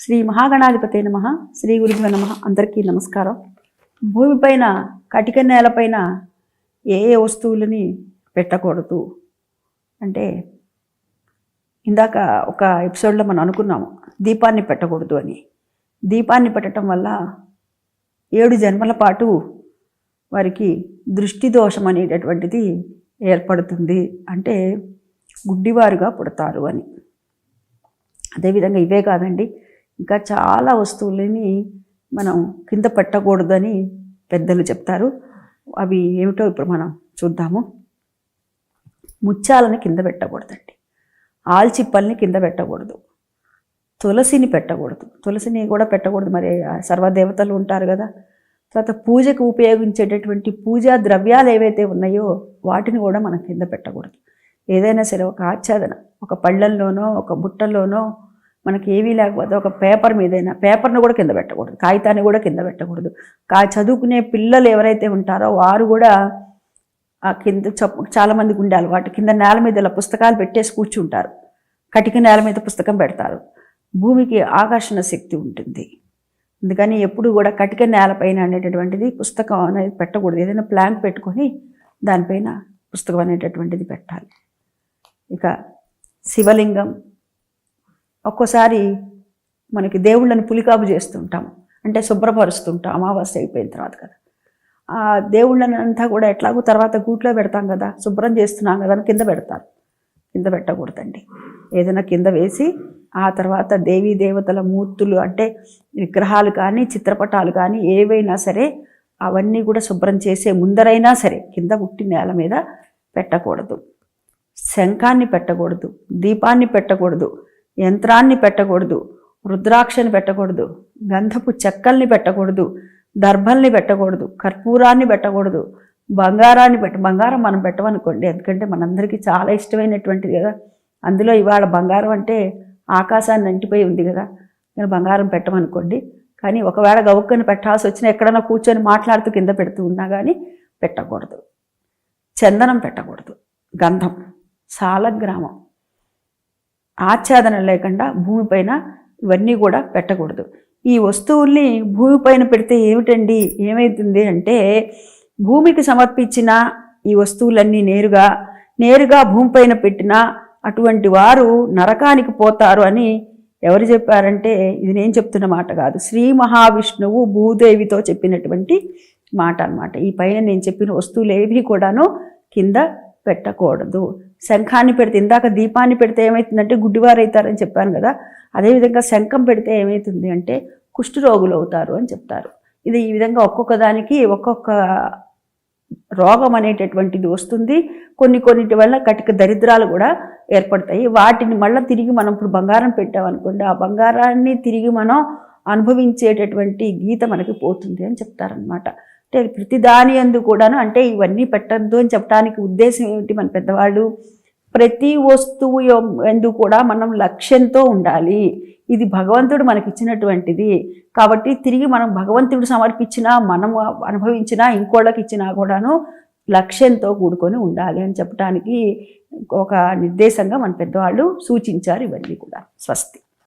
శ్రీ మహాగణాధిపతి నమ. శ్రీ గురుభ్యో నమ. అందరికీ నమస్కారం. భూమిపైన కటిక నేలపైన ఏ ఏ వస్తువులని పెట్టకూడదు. అంటే ఇందాక ఒక ఎపిసోడ్లో మనం అనుకున్నాము దీపాన్ని పెట్టకూడదు అని. దీపాన్ని పెట్టడం వల్ల ఏడు జన్మల పాటు వారికి దృష్టి దోషం అనేటటువంటిది ఏర్పడుతుంది. అంటే గుడ్డివారుగా పుడతారు అని. అదేవిధంగా ఇవే కాదండి ఇంకా చాలా వస్తువులని మనం కింద పెట్టకూడదని పెద్దలు చెప్తారు. అవి ఏమిటో ఇప్పుడు మనం చూద్దాము. ముత్యాలని కింద పెట్టకూడదండి. ఆల్చిప్పల్ని కింద పెట్టకూడదు. తులసిని పెట్టకూడదు. తులసిని కూడా పెట్టకూడదు. మరి సర్వదేవతలు ఉంటారు కదా. తర్వాత పూజకు ఉపయోగించేటటువంటి పూజా ద్రవ్యాలు ఏవైతే ఉన్నాయో వాటిని కూడా మనం కింద పెట్టకూడదు. ఏదైనా సరే ఒక ఆచ్ఛాదన. ఒక పళ్ళల్లోనో ఒక బుట్టల్లోనో మనకి ఏవీ లేకపోతే ఒక పేపర్ మీదైనా పేపర్ను కూడా కింద పెట్టకూడదు కాగితాన్ని కూడా కింద పెట్టకూడదు. కా చదువుకునే పిల్లలు ఎవరైతే ఉంటారో వారు కూడా ఆ కింద చాలామందికి ఉండే అలవాటు. కింద నేల మీద ఇలా పుస్తకాలు పెట్టేసి కూర్చుంటారు. కటిక నేల మీద పుస్తకం పెడతారు. భూమికి ఆకర్షణ శక్తి ఉంటుంది. అందుకని ఎప్పుడు కూడా కటిక నేలపైన అనేటటువంటిది పుస్తకం అనేది పెట్టకూడదు. ఏదైనా ప్లాంక్ పెట్టుకొని దానిపైన పుస్తకం అనేటటువంటిది పెట్టాలి. ఇక శివలింగం ఒక్కోసారి మనకి దేవుళ్ళని పులికాపు చేస్తుంటాం. అంటే శుభ్రపరుస్తుంటాం. అమావాస్య అయిపోయిన తర్వాత కదా. ఆ దేవుళ్ళని అంతా కూడా ఎట్లాగో తర్వాత గూట్లో పెడతాం కదా. శుభ్రం చేస్తున్నాం కదా అని కింద పెడతారు. కింద పెట్టకూడదండి. ఏదైనా కింద వేసి ఆ తర్వాత దేవీ దేవతల మూర్తులు అంటే విగ్రహాలు కానీ చిత్రపటాలు కానీ ఏవైనా సరే అవన్నీ కూడా శుభ్రం చేసే ముందరైనా సరే కింద పుట్టి నేల మీద పెట్టకూడదు. శంఖాన్ని పెట్టకూడదు. దీపాన్ని పెట్టకూడదు. యంత్రాన్ని పెట్టకూడదు రుద్రాక్షని పెట్టకూడదు గంధపు చెక్కల్ని పెట్టకూడదు దర్భల్ని పెట్టకూడదు కర్పూరాన్ని పెట్టకూడదు బంగారాన్ని పెట్ట బంగారం మనం పెట్టమనుకోండి. ఎందుకంటే మనందరికీ చాలా ఇష్టమైనటువంటిది కదా. అందులో ఇవాళ బంగారం అంటే ఆకాశాన్ని అంటిపోయి ఉంది కదా. నేను బంగారం పెట్టమనుకోండి. కానీ ఒకవేళ గవుక్కని పెట్టాల్సి వచ్చినా ఎక్కడైనా కూర్చొని మాట్లాడుతూ కింద పెడుతూ ఉన్నా కానీ పెట్టకూడదు. చందనం పెట్టకూడదు. గంధం. సాలగ్రామం. ఆచ్ఛాదన లేకుండా భూమిపైన ఇవన్నీ కూడా పెట్టకూడదు. ఈ వస్తువుల్ని భూమిపైన పెడితే ఏమిటండి? ఏమవుతుంది అంటే భూమికి సమర్పించిన ఈ వస్తువులన్నీ నేరుగా నేరుగా భూమిపైన పెట్టిన అటువంటి వారు నరకానికి పోతారు అని ఎవరు చెప్పారంటే ఇది నేను చెప్తున్న మాట కాదు. శ్రీ మహావిష్ణువు భూదేవితో చెప్పినటువంటి మాట అనమాట ఈ పైన నేను చెప్పిన వస్తువులు ఏవి కూడాను కింద పెట్టకూడదు. శంఖాన్ని పెడితే ఇందాక దీపాన్ని పెడితే ఏమవుతుందంటే గుడ్డివారు అవుతారని చెప్పాను కదా అదేవిధంగా శంఖం పెడితే ఏమవుతుంది అంటే కుష్ఠరోగులు అవుతారు అని చెప్తారు. ఇది ఈ విధంగా ఒక్కొక్క దానికి ఒక్కొక్క రోగం అనేటటువంటిది వస్తుంది. కొన్ని కొన్నిటి వల్ల కటిక దరిద్రాలు కూడా ఏర్పడతాయి. వాటిని మళ్ళీ తిరిగి మనం ఇప్పుడు బంగారం పెట్టామనుకోండి ఆ బంగారాన్ని తిరిగి మనం అనుభవించేటటువంటి గీత మనకి పోతుంది అని చెప్తారనమాట అంటే ప్రతి దాని అందు కూడాను అంటే ఇవన్నీ పెట్టద్దు అని చెప్పడానికి ఉద్దేశం ఏమిటి మన పెద్దవాళ్ళు? ప్రతి వస్తువు ఎందు కూడా మనం లక్ష్యంతో ఉండాలి. ఇది భగవంతుడు మనకిచ్చినటువంటిది. కాబట్టి తిరిగి మనం భగవంతుడు సమర్పించినా మనం అనుభవించినా ఇంకోళ్ళకి ఇచ్చినా కూడాను లక్ష్యంతో కూడుకొని ఉండాలి అని చెప్పడానికి ఒక నిర్దేశంగా మన పెద్దవాళ్ళు సూచించారు ఇవన్నీ కూడా. స్వస్తి.